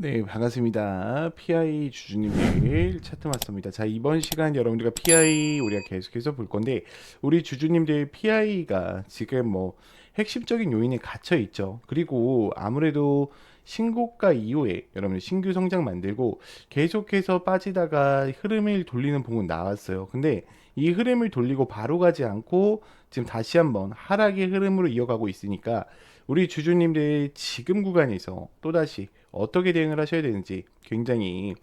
네, 반갑습니다. PI 주주님들 차트 맞습니다. 자, 이번 시간 여러분들과 PI 우리가 계속해서 볼 건데, 우리 주주님들 PI가 지금 뭐 핵심적인 요인에 갇혀 있죠. 그리고 아무래도 신고가 이후에 여러분들 신규 성장 만들고 계속해서 빠지다가 흐름을 돌리는 봉은 나왔어요. 근데 이 흐름을 돌리고 바로 가지 않고 지금 다시 한번 하락의 흐름으로 이어가고 있으니까 우리 주주님들 지금 구간에서 또다시 어떻게 대응을 하셔야 되는지 굉장히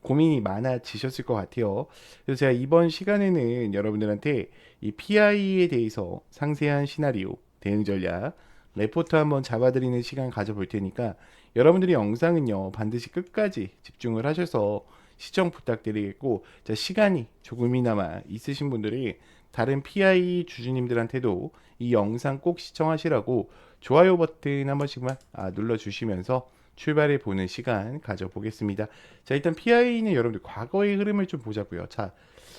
고민이 많아지셨을 것 같아요. 그래서 제가 이번 시간에는 여러분들한테 이 PI에 대해서 상세한 시나리오, 대응 전략, 레포트 한번 잡아드리는 시간 가져볼 테니까 여러분들이 영상은요 반드시 끝까지 집중을 하셔서 시청 부탁드리겠고 자, 시간이 조금이나마 있으신 분들이 다른 PI 주주님들한테도 이 영상 꼭 시청하시라고 좋아요 버튼 한 번씩만 아, 눌러주시면서 출발해 보는 시간 가져보겠습니다. 자 일단 PI는 여러분들 과거의 흐름을 좀 보자고요. 자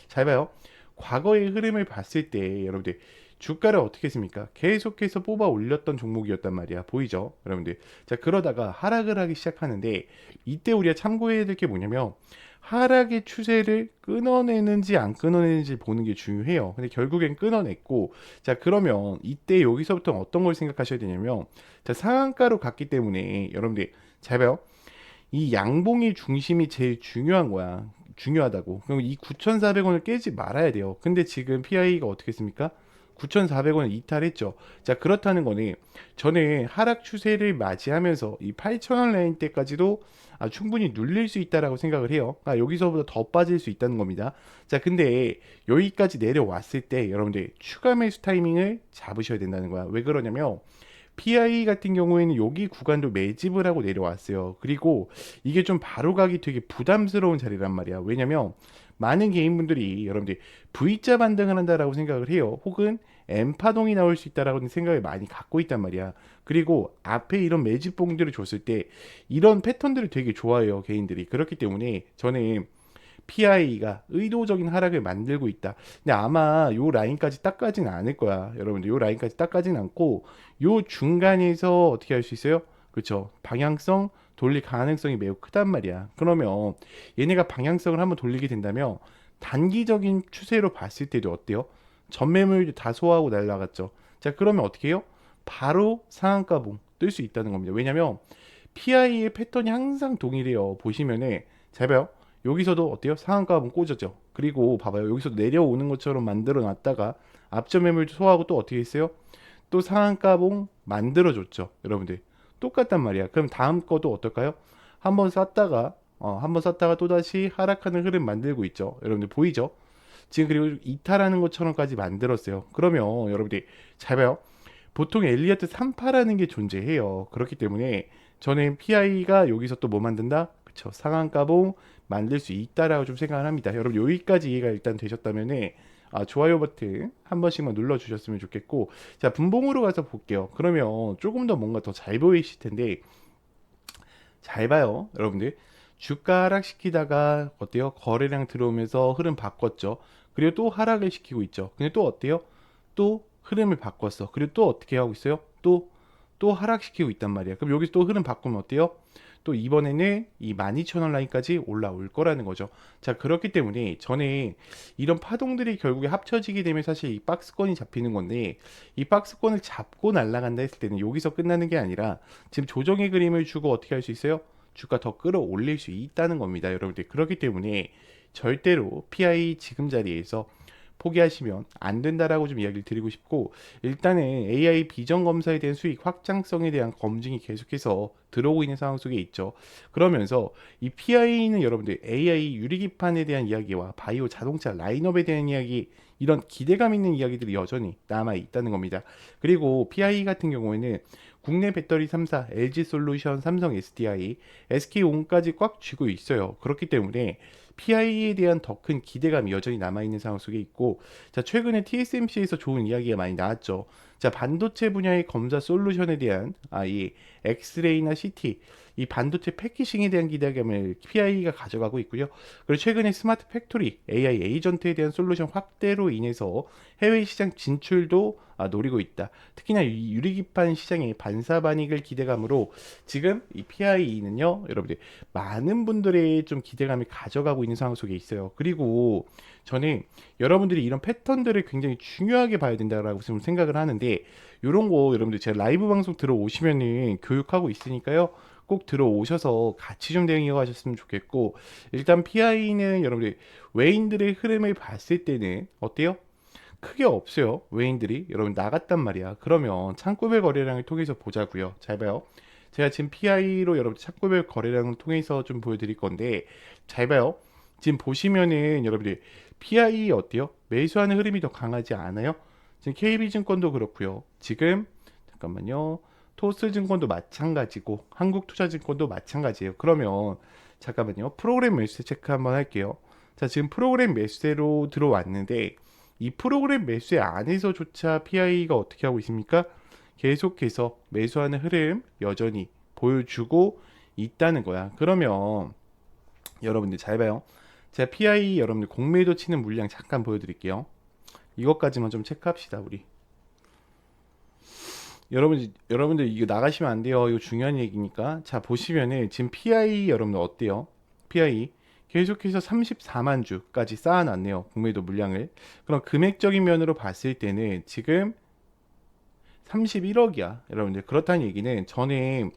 잘 봐요. 과거의 흐름을 봤을 때 여러분들 주가를 어떻게 했습니까? 계속해서 뽑아 올렸던 종목이었단 말이야. 보이죠? 여러분들. 자, 그러다가 하락을 하기 시작하는데 이때 우리가 참고해야 될 게 뭐냐면 하락의 추세를 끊어내는지 안 끊어내는지 보는 게 중요해요. 근데 결국엔 끊어냈고 자, 그러면 이때 여기서부터 어떤 걸 생각하셔야 되냐면 자, 상한가로 갔기 때문에 여러분들 잘 봐요. 이 양봉의 중심이 제일 중요한 거야. 중요하다고. 그럼 이 9,400원을 깨지 말아야 돼요. 근데 지금 PI가 어떻게 했습니까? 9,400원을 이탈했죠. 자, 그렇다는 거는 전에 하락 추세를 맞이하면서 이 8,000원 라인 때까지도 아, 충분히 눌릴 수 있다라고 생각을 해요. 아, 여기서보다 더 빠질 수 있다는 겁니다. 자, 근데 여기까지 내려왔을 때 여러분들 추가 매수 타이밍을 잡으셔야 된다는 거야. 왜 그러냐면 PI 같은 경우에는 여기 구간도 매집을 하고 내려왔어요. 그리고 이게 좀 바로 가기 되게 부담스러운 자리란 말이야. 왜냐면 많은 개인분들이 여러분들이 V자 반등을 한다라고 생각을 해요. 혹은 M파동이 나올 수 있다라고 생각을 많이 갖고 있단 말이야. 그리고 앞에 이런 매집봉들을 줬을 때 이런 패턴들을 되게 좋아해요. 개인들이. 그렇기 때문에 저는 PI가 의도적인 하락을 만들고 있다. 근데 아마 요 라인까지 닦아지는 않을 거야. 여러분들 요 라인까지 닦아지는 않고 요 중간에서 어떻게 할 수 있어요? 그렇죠. 방향성 돌릴 가능성이 매우 크단 말이야. 그러면 얘네가 방향성을 한번 돌리게 된다면 단기적인 추세로 봤을 때도 어때요? 전매물도 다 소화하고 날라갔죠. 자, 그러면 어떻게 해요? 바로 상한가봉 뜰 수 있다는 겁니다. 왜냐면 PI의 패턴이 항상 동일해요. 보시면은 잘 봐요. 여기서도 어때요? 상한가봉 꽂았죠. 그리고 봐봐요. 여기서 내려오는 것처럼 만들어 놨다가 앞전 매물도 소화하고 또 어떻게 했어요? 또 상한가봉 만들어줬죠. 여러분들. 똑같단 말이야. 그럼 다음 거도 어떨까요? 한번 쐈다가 어, 한번 쐈다가 또다시 하락하는 흐름 만들고 있죠. 여러분들 보이죠? 지금 그리고 이탈하는 것처럼까지 만들었어요. 그러면 여러분들 잘 봐요. 보통 엘리어트 3파라는 게 존재해요. 그렇기 때문에 저는 PI가 여기서 또 뭐 만든다? 그쵸. 상한가봉 만들 수 있다라고 좀 생각을 합니다. 여러분 여기까지 이해가 일단 되셨다면 아, 좋아요 버튼 한 번씩만 눌러 주셨으면 좋겠고 자 분봉으로 가서 볼게요. 그러면 조금 더 뭔가 더 잘 보이실 텐데 잘 봐요, 여러분들. 주가 하락시키다가 어때요? 거래량 들어오면서 흐름 바꿨죠. 그리고 또 하락을 시키고 있죠. 근데 또 어때요? 또 흐름을 바꿨어. 그리고 또 어떻게 하고 있어요? 또, 또 하락시키고 있단 말이야. 그럼 여기서 또 흐름 바꾸면 어때요? 또 이번에는 이 12,000원 라인까지 올라올 거라는 거죠. 자, 그렇기 때문에 전에 이런 파동들이 결국에 합쳐지게 되면 사실 이 박스권이 잡히는 건데 이 박스권을 잡고 날아간다 했을 때는 여기서 끝나는 게 아니라 지금 조정의 그림을 주고 어떻게 할 수 있어요? 주가 더 끌어올릴 수 있다는 겁니다. 여러분들. 그렇기 때문에 절대로 PI 지금 자리에서 포기하시면 안 된다라고 좀 이야기를 드리고 싶고 일단은 AI 비전 검사에 대한 수익 확장성에 대한 검증이 계속해서 들어오고 있는 상황 속에 있죠. 그러면서 이 PI는 여러분들 AI 유리기판에 대한 이야기와 바이오 자동차 라인업에 대한 이야기 이런 기대감 있는 이야기들이 여전히 남아 있다는 겁니다. 그리고 PI 같은 경우에는 국내 배터리 3사 LG솔루션, 삼성 SDI, SK온까지 꽉 쥐고 있어요. 그렇기 때문에 PI에 대한 더 큰 기대감이 여전히 남아 있는 상황 속에 있고 자 최근에 TSMC에서 좋은 이야기가 많이 나왔죠. 자, 반도체 분야의 검사 솔루션에 대한 아, 이 엑스레이나 CT 이 반도체 패키싱에 대한 기대감을 PI가 가져가고 있고요. 그리고 최근에 스마트 팩토리 AI 에이전트에 대한 솔루션 확대로 인해서 해외 시장 진출도 아, 노리고 있다. 특히나 이 유리기판 시장의 반사 반익을 기대감으로 지금 이 PI는요, 여러분들 많은 분들의 좀 기대감을 가져가고 있는 상황 속에 있어요. 그리고 저는 여러분들이 이런 패턴들을 굉장히 중요하게 봐야 된다라고 좀 생각을 하는데 이런 거 여러분들 제가 라이브 방송 들어오시면은 교육하고 있으니까요. 꼭 들어오셔서 같이 좀 대응 이어가셨으면 좋겠고 일단 PI는 여러분들 외인들의 흐름을 봤을 때는 어때요? 크게 없어요. 외인들이 여러분 나갔단 말이야. 그러면 창구별 거래량을 통해서 보자고요. 잘 봐요. 제가 지금 PI로 여러분 창구별 거래량을 통해서 좀 보여드릴 건데 잘 봐요. 지금 보시면은 여러분들 PI 어때요? 매수하는 흐름이 더 강하지 않아요? 지금 KB증권도 그렇고요. 지금 잠깐만요. 토스증권도 마찬가지고 한국투자증권도 마찬가지예요. 그러면 잠깐만요. 프로그램 매수세 체크 한번 할게요. 자, 지금 프로그램 매수세로 들어왔는데 이 프로그램 매수세 안에서조차 PI가 어떻게 하고 있습니까? 계속해서 매수하는 흐름 여전히 보여주고 있다는 거야. 그러면 여러분들 잘 봐요. 제가 PI 여러분들 공매도 치는 물량 잠깐 보여드릴게요. 이것까지만 좀 체크합시다 우리. 여러분 여러분들 이거 나가시면 안 돼요. 이거 중요한 얘기니까. 자 보시면은 지금 PI 여러분들 어때요? PI 계속해서 34만 주까지 쌓아놨네요. 공매도 물량을. 그럼 금액적인 면으로 봤을 때는 지금 31억이야. 여러분들 그렇다는 얘기는 저는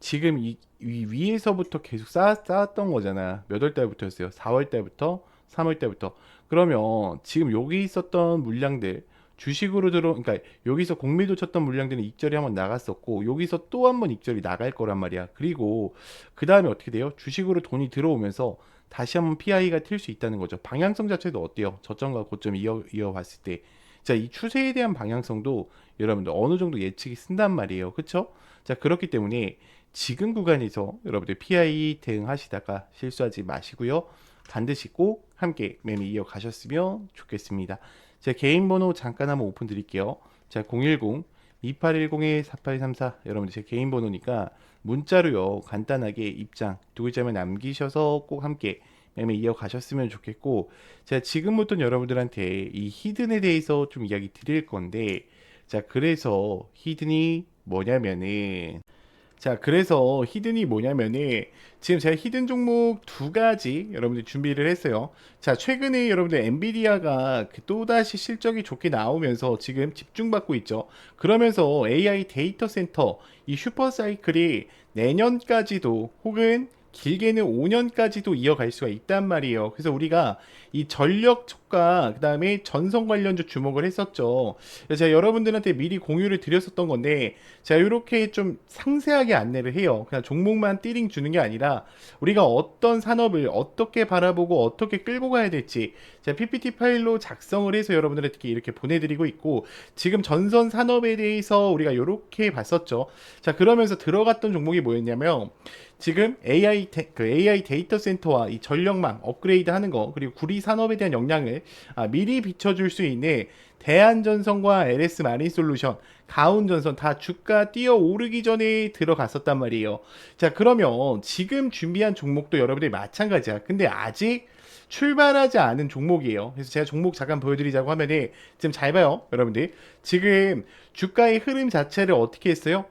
지금 이, 이 위에서부터 계속 쌓, 쌓았던 거잖아. 몇 월 달부터였어요? 4월 달부터, 3월 달부터. 그러면 지금 여기 있었던 물량들 주식으로 들어, 그러니까 여기서 공매도 쳤던 물량들은 익절이 한번 나갔었고 여기서 또 한번 익절이 나갈 거란 말이야. 그리고 그 다음에 어떻게 돼요? 주식으로 돈이 들어오면서 다시 한번 PI가 튈 수 있다는 거죠. 방향성 자체도 어때요? 저점과 고점 이어 이어 봤을 때, 자 이 추세에 대한 방향성도 여러분들 어느 정도 예측이 쓴단 말이에요. 그렇죠? 자 그렇기 때문에 지금 구간에서 여러분들 PI 대응하시다가 실수하지 마시고요. 반드시 꼭 함께 매매 이어가셨으면 좋겠습니다. 제 개인 번호 잠깐 한번 오픈 드릴게요. 자, 010 2810-4834 여러분들 제 개인 번호니까 문자로요 간단하게 입장 두 글자만 남기셔서 꼭 함께 매매 이어가셨으면 좋겠고 제가 지금부터 여러분들한테 이 히든에 대해서 좀 이야기 드릴 건데 자 그래서 히든이 뭐냐면은 자, 그래서 히든이 뭐냐면은 지금 제가 히든 종목 두 가지 여러분들 준비를 했어요. 자, 최근에 여러분들 엔비디아가 그 또다시 실적이 좋게 나오면서 지금 집중받고 있죠. 그러면서 AI 데이터 센터 이 슈퍼 사이클이 내년까지도 혹은 길게는 5년까지도 이어갈 수가 있단 말이에요. 그래서 우리가 이 전력 촉과 그다음에 전선 관련주 주목을 했었죠. 그래서 제가 여러분들한테 미리 공유를 드렸었던 건데 제가 이렇게 좀 상세하게 안내를 해요. 그냥 종목만 띠링 주는 게 아니라 우리가 어떤 산업을 어떻게 바라보고 어떻게 끌고 가야 될지 제가 PPT 파일로 작성을 해서 여러분들한테 이렇게 보내드리고 있고 지금 전선 산업에 대해서 우리가 이렇게 봤었죠. 자 그러면서 들어갔던 종목이 뭐였냐면 지금 AI 데, 그 AI 데이터 센터와 이 전력망 업그레이드 하는 거 그리고 구리 산업에 대한 역량을 아, 미리 비춰줄 수 있는 대한전선과 LS 마린 솔루션, 가운전선 다 주가 뛰어 오르기 전에 들어갔었단 말이에요. 자 그러면 지금 준비한 종목도 여러분들이 마찬가지야. 근데 아직 출발하지 않은 종목이에요. 그래서 제가 종목 잠깐 보여드리자고 하면은 지금 잘 봐요, 여러분들. 지금 주가의 흐름 자체를 어떻게 했어요?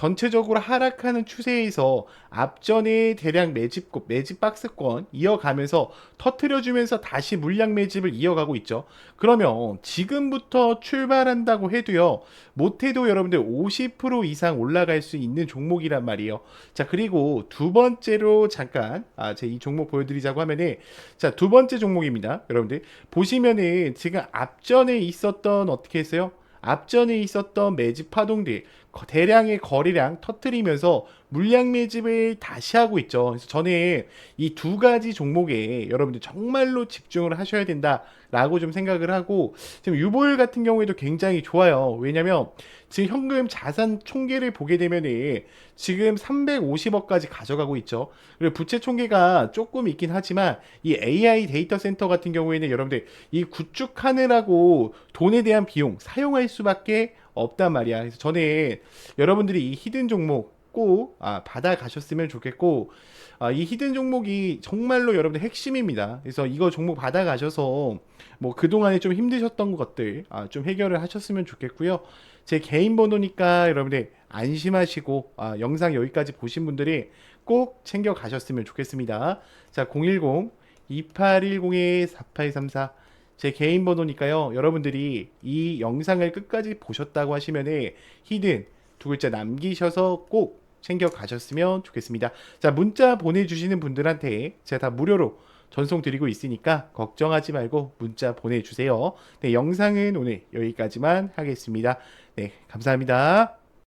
전체적으로 하락하는 추세에서 앞전에 대량 매집 매집 박스권 이어가면서 터트려주면서 다시 물량 매집을 이어가고 있죠. 그러면 지금부터 출발한다고 해도요, 못해도 여러분들 50% 이상 올라갈 수 있는 종목이란 말이에요. 자 그리고 두 번째로 잠깐 아, 제 이 종목 보여드리자고 하면은 자 두 번째 종목입니다. 여러분들 보시면은 지금 앞전에 있었던 어떻게 했어요? 앞전에 있었던 매집 파동들 대량의 거래량 터트리면서 물량 매집을 다시 하고 있죠. 그래서 저는 이 두 가지 종목에 여러분들 정말로 집중을 하셔야 된다라고 좀 생각을 하고 지금 유볼 같은 경우에도 굉장히 좋아요. 왜냐면 지금 현금 자산 총계를 보게 되면은 지금 350억까지 가져가고 있죠. 그리고 부채 총계가 조금 있긴 하지만 이 AI 데이터 센터 같은 경우에는 여러분들 이 구축하느라고 돈에 대한 비용 사용할 수밖에 없단 말이야. 그래서 저는 여러분들이 이 히든 종목 꼭 아, 받아 가셨으면 좋겠고 아, 이 히든 종목이 정말로 여러분들 핵심입니다. 그래서 이거 종목 받아 가셔서 뭐 그동안에 좀 힘드셨던 것들 아, 좀 해결을 하셨으면 좋겠고요. 제 개인 번호니까 여러분들 안심하시고 아, 영상 여기까지 보신 분들이 꼭 챙겨 가셨으면 좋겠습니다. 자, 010 2810-4834 제 개인 번호니까요. 여러분들이 이 영상을 끝까지 보셨다고 하시면은 히든 두 글자 남기셔서 꼭 챙겨 가셨으면 좋겠습니다. 자, 문자 보내주시는 분들한테 제가 다 무료로 전송 드리고 있으니까 걱정하지 말고 문자 보내주세요. 네, 영상은 오늘 여기까지만 하겠습니다. 네, 감사합니다.